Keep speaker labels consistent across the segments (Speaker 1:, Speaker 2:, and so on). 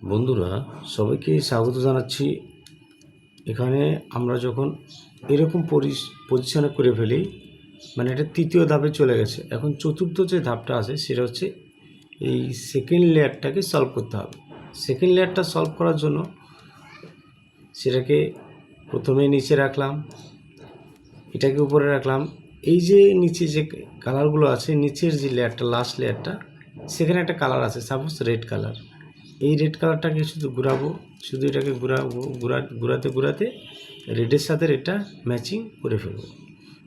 Speaker 1: বন্ধুরা, সবাইকে স্বাগত জানাচ্ছি। এখানে আমরা যখন এরকম পজিশনে করে ফেলি মানে এটা তৃতীয় ধাপে চলে গেছে। এখন চতুর্থ যে ধাপটা আছে, সেটা হচ্ছে এই সেকেন্ড লেয়ারটাকে সলভ করতে হবে। সেকেন্ড লেয়ারটা সলভ করার জন্য সেটাকে প্রথমে নিচে রাখলাম, এটাকে উপরে রাখলাম। এই যে নিচে যে কালারগুলো আছে, নিচের যে লেয়ারটা লাস্ট লেয়ারটা সেখানে একটা কালার আছে সাপোজ রেড কালার এই রেড কালারটাকে শুধু ঘুরাবো, শুধু এটাকে ঘুরাবো, ঘুরা, ঘুরাতে ঘুরাতে রেডের সাথে রেডটা ম্যাচিং করে ফেলব।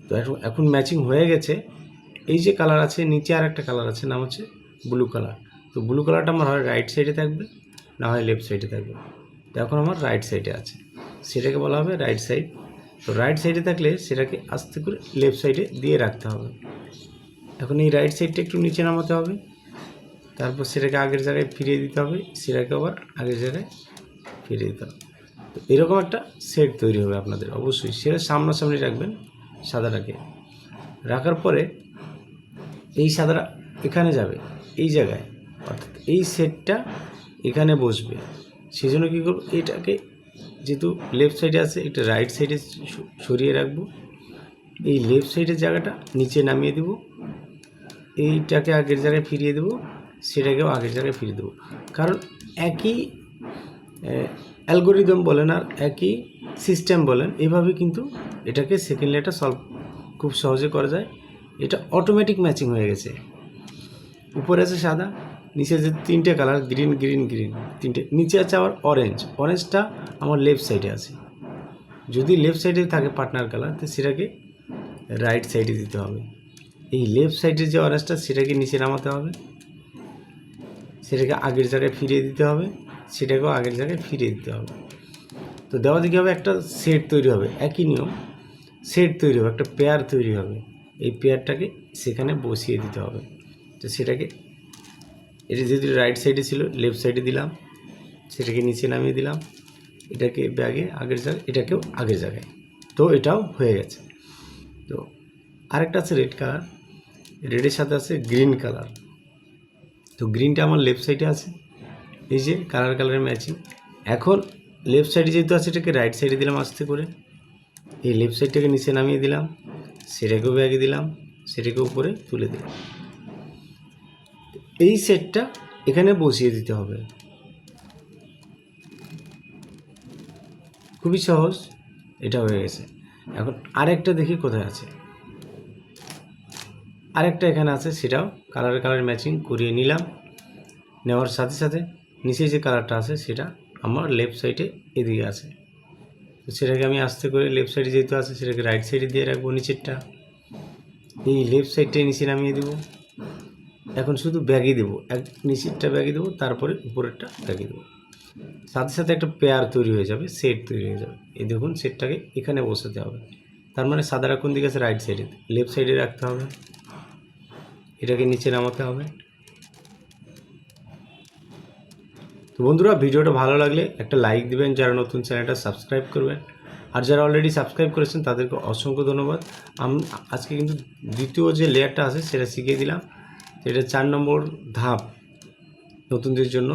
Speaker 1: তো এখন এখন ম্যাচিং হয়ে গেছে। এই যে কালার আছে, নিচে আর একটা কালার আছে, নাম হচ্ছে ব্লু কালার তো ব্লু কালারটা আমার হয় রাইট সাইডে থাকবে, না হয় লেফট সাইডে থাকবে। তো এখন আমার রাইট সাইডে আছে। সেটাকে বলা হবে রাইট সাইড তো রাইট সাইডে থাকলে সেটাকে আস্তে করে লেফট সাইডে দিয়ে রাখতে হবে। এখন এই রাইট সাইডটা একটু নিচে নামাতে হবে। তারপর সেটাকে আগের জায়গায় ফিরিয়ে দিতে হবে, সেটাকে আবার আগের জায়গায় ফিরিয়ে দিতে হবে। তো এরকম একটা সেট তৈরি হবে আপনাদের, অবশ্যই। সেটা সামনাসামনি রাখবেন সাদাটাকে। রাখার পরে এই সাদাটা এখানে যাবে, এই জায়গায়। অর্থাৎ এই সেটটা এখানে বসবে। সেই জন্য কী করব, এটাকে যেহেতু লেফট সাইডে আছে এটা রাইট সাইডে সরিয়ে রাখব। এই লেফট সাইডের জায়গাটা নিচে নামিয়ে দেবো। এইটাকে আগের জায়গায় ফিরিয়ে দেবো। সেটাকেও আগের জায়গায় ফিরিয়ে দেবো। কারণ একই অ্যালগোরিদম বলেন আর একই সিস্টেম বলেন, এভাবে কিন্তু এটাকে সেকেন্ড লেটার সলভ খুব সহজে করা যায়। এটা অটোমেটিক ম্যাচিং হয়ে গেছে। উপরে আছে সাদা, নিচে যে তিনটে কালার গ্রিন গ্রিন গ্রিন তিনটে। নিচে আছে আবার অরেঞ্জ অরেঞ্জটা আমার লেফট সাইডে আছে। যদি লেফট সাইডে থাকে পার্টনার কালার তো সেটাকে রাইট সাইডে দিতে হবে। এই লেফট সাইডের যে অরেঞ্জটা সেটাকে নিচে নামাতে হবে। সেটাকে আগের জায়গায় ফিরিয়ে দিতে হবে, সেটাকেও আগের জায়গায় ফিরিয়ে দিতে হবে। তো দেওয়া দেখি হবে একটা সেট তৈরি হবে, একই নিয়ম। সেট তৈরি হবে, একটা পেয়ার তৈরি হবে। এই পেয়ারটাকে সেখানে বসিয়ে দিতে হবে। তো সেটাকে, এটা যেহেতু রাইট সাইডে ছিল লেফট সাইডে দিলাম, সেটাকে নিচে নামিয়ে দিলাম। এটাকে ব্যাগে আগের জায়গায়, এটাকেও আগের জায়গায়। তো এটাও হয়ে গেছে। তো আরেকটা আছে রেড কালার রেডের সাথে আছে গ্রিন কালার তো গ্রিনটা আমার লেফট সাইডে আছে। এই যে কালার কালারের ম্যাচিং এখন লেফট সাইডে যেহেতু আছে, এটাকে রাইট সাইডে দিলাম আস্তে করে। এই লেফট সাইডটাকে নিচে নামিয়ে দিলাম। সেটাকেও ব্যাগে দিলাম। সেটাকে উপরে তুলে দিলাম। এই সেটটা এখানে বসিয়ে দিতে হবে। খুবই সহজ। এটা হয়ে গেছে। এখন আরেকটা দেখি কোথায় আছে। আরেকটা এখানে আছে, সেটাও কালার কালার ম্যাচিং করিয়ে নিলাম। নেওয়ার সাথে সাথে নিচে যে কালারটা আছে, সেটা আমার লেফট সাইডে এদিকে আছে। তো সেটাকে আমি আস্তে করে লেফট সাইডে যেহেতু আছে, সেটাকে রাইট সাইডে দিয়ে রাখব নিচেরটা। এই লেফট সাইডটাই নিচে নামিয়ে দেবো। এখন শুধু ব্যাগে দেবো, এক নিচেরটা ব্যাগে দেবো, তারপরে উপরেরটা ব্যাগে দেবো। সাথে সাথে একটা পেয়ার তৈরি হয়ে যাবে সেট তৈরি হয়ে যাবে। এই দেখুন সেটটাকে এখানে বসাতে হবে। তার মানে সাদাটা কোন দিকে আছে? রাইট সাইডে লেফট সাইডে রাখতে হবে। এটাকে নিচে নামাতে হবে। তো বন্ধুরা, ভিডিওটা ভালো লাগলে একটা লাইক দিবেন, যারা নতুন চ্যানেলটা সাবস্ক্রাইব করবেন। আর যারা অলরেডি সাবস্ক্রাইব করেছেন, তাদেরকে অসংখ্য ধন্যবাদ। আম, আজকে কিন্তু দ্বিতীয় যে লেয়ারটা আছে, সেটা শিখিয়ে দিলাম। এটা চার নম্বর ধাপ নতুনদের জন্য।